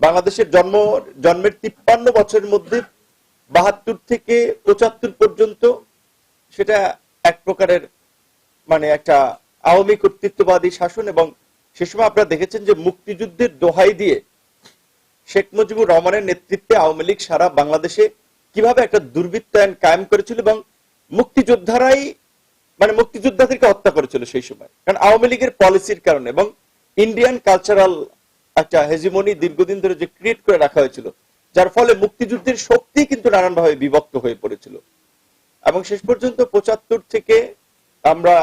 বাংলাদেশের জন্ম, জন্মের তিপ্পান্ন বছরের মধ্যে বাহাত্তর থেকে পঁচাত্তর পর্যন্ত সেটা এক প্রকারের মানে একটা আওয়ামী কর্তৃত্ববাদী শাসন এবং সে সময় আপনারা দেখেছেন যে মুক্তিযুদ্ধের দোহাই দিয়ে শেখ মুজিবুর রহমানের নেতৃত্বে আওয়ামী লীগ সারা বাংলাদেশে কীভাবে একটা দুর্বৃত্তায়ন কায়েম করেছিল এবং মুক্তিযোদ্ধারাই মানে মুক্তিযোদ্ধাদেরকে হত্যা করেছিল সেই সময়। কারণ আওয়ামী লীগের পলিসির কারণে এবং ইন্ডিয়ান কালচারাল একটা হেজিমনি দীর্ঘদিন ধরে যে ক্রিয়েট করে রাখা হয়েছিল, যার ফলে মুক্তিযুদ্ধের শক্তি কিন্তু নানানভাবে বিভক্ত হয়ে পড়েছিল। এবং শেষ পর্যন্ত পঁচাত্তর থেকে আমরা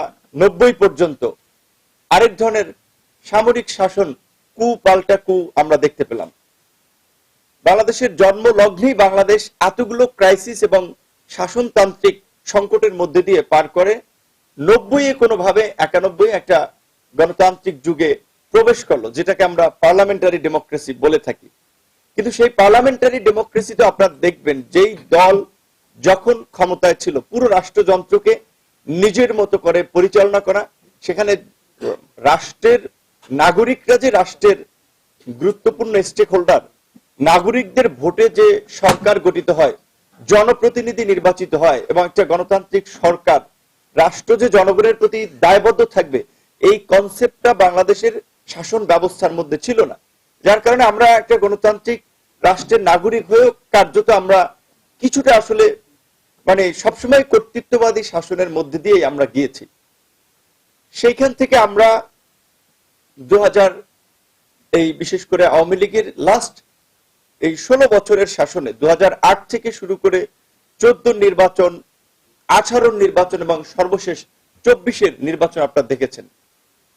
নব্বই পর্যন্ত আরেক ধরনের সামরিক শাসন কু পাল্টা কু আমরা দেখতে পেলাম। বাংলাদেশের জন্ম লগ্নেই বাংলাদেশ এতগুলো ক্রাইসিস এবং শাসনতান্ত্রিক সংকটের মধ্যে দিয়ে পার করে নব্বই কোনোভাবে একানব্বই একটা গণতান্ত্রিক যুগে প্রবেশ করল, যেটাকে আমরা পার্লামেন্টারি ডেমোক্রেসি বলে থাকি। কিন্তু সেই পার্লামেন্টারি ডেমোক্রেসিতে আপনারা দেখবেন, যেই দল যখন ক্ষমতায় ছিল, পুরো রাষ্ট্রযন্ত্রকে নিজের মতো করে পরিচালনা করা, সেখানে রাষ্ট্রের নাগরিকরা যে রাষ্ট্রের গুরুত্বপূর্ণ স্টেক হোল্ডার নাগরিকদের ভোটে যে সরকার গঠিত হয়, জনপ্রতিনিধি নির্বাচিত হয়, এবং একটা গণতান্ত্রিক সরকার, রাষ্ট্র যে জনগণের প্রতি দায়বদ্ধ থাকবে, এই কনসেপ্টটা বাংলাদেশের শাসন ব্যবস্থার মধ্যে ছিল না। যার কারণে আমরা একটা গণতান্ত্রিক রাষ্ট্রের নাগরিক হয়েও কার্যত আমরা কিছুটা আসলে মানে সবসময় কর্তৃত্ববাদী শাসনের মধ্যে দিয়েই আমরা গিয়েছি। সেইখান থেকে আমরা দু হাজার এই বিশেষ করে আওয়ামী লীগের লাস্ট এই ষোলো বছরের শাসনে দু হাজার আট থেকে শুরু করে চোদ্দ নির্বাচন, আঠারো নির্বাচন এবং সর্বশেষ চব্বিশের নির্বাচন আপনারা দেখেছেন।